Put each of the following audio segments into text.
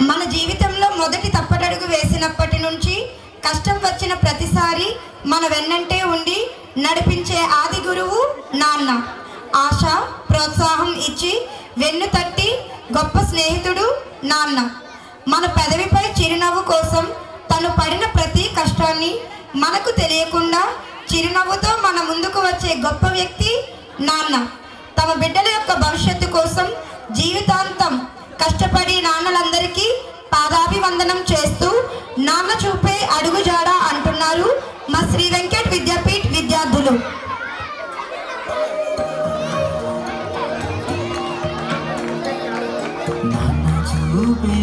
మన జీవితంలో మొదటి తప్పటడుగు వేసినప్పటి నుంచి కష్టం వచ్చిన ప్రతిసారి మన వెన్నంటే ఉండి నడిపించే ఆది గురువు నాన్న. ఆశ ప్రోత్సాహం ఇచ్చి వెన్ను తట్టి గొప్ప స్నేహితుడు నాన్న. మన పెదవిపై చిరునవ్వు కోసం తను పడిన ప్రతి కష్టాన్ని మనకు తెలియకుండా చిరునవ్వుతో మన ముందుకు వచ్చే గొప్ప వ్యక్తి నాన్న. తమ బిడ్డల యొక్క భవిష్యత్తు కోసం జీవితాంతం కష్టపడి నాన్నలందరికీ పాదాభివందనం చేస్తూ నాన్న చూపే అడుగుజాడ అంటున్నారు మా శ్రీ వెంకట్ విద్యాపీఠ్ విద్యార్థులు. చూపే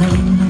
మన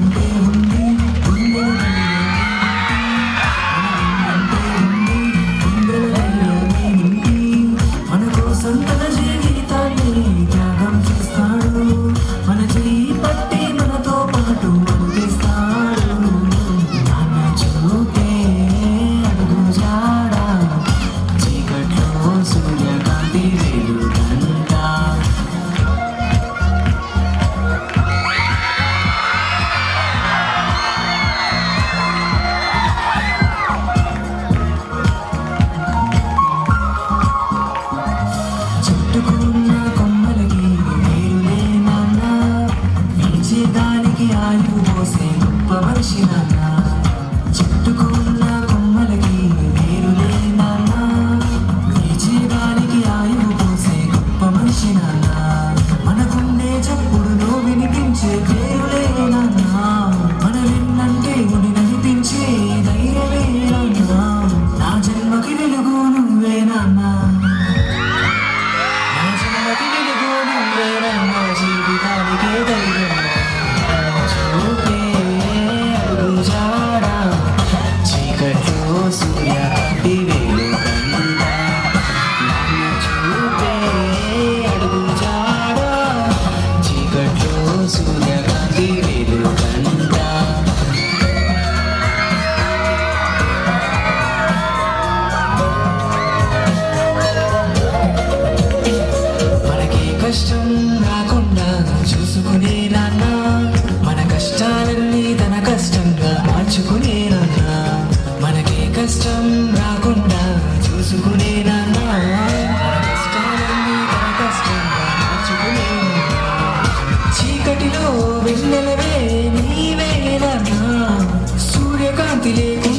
చూసుకునే నాన్న మన కష్టాలన్నీ తన కష్టంగా మార్చుకునే నాన్న మనకి కష్టం రాకుండా చూసుకునే నాన్న కష్టాలన్నీ తన కష్టంగా మార్చుకునే చీకటిలో వెన్నెలవే నీవే నాన్న సూర్యకాంతి లేకున్నా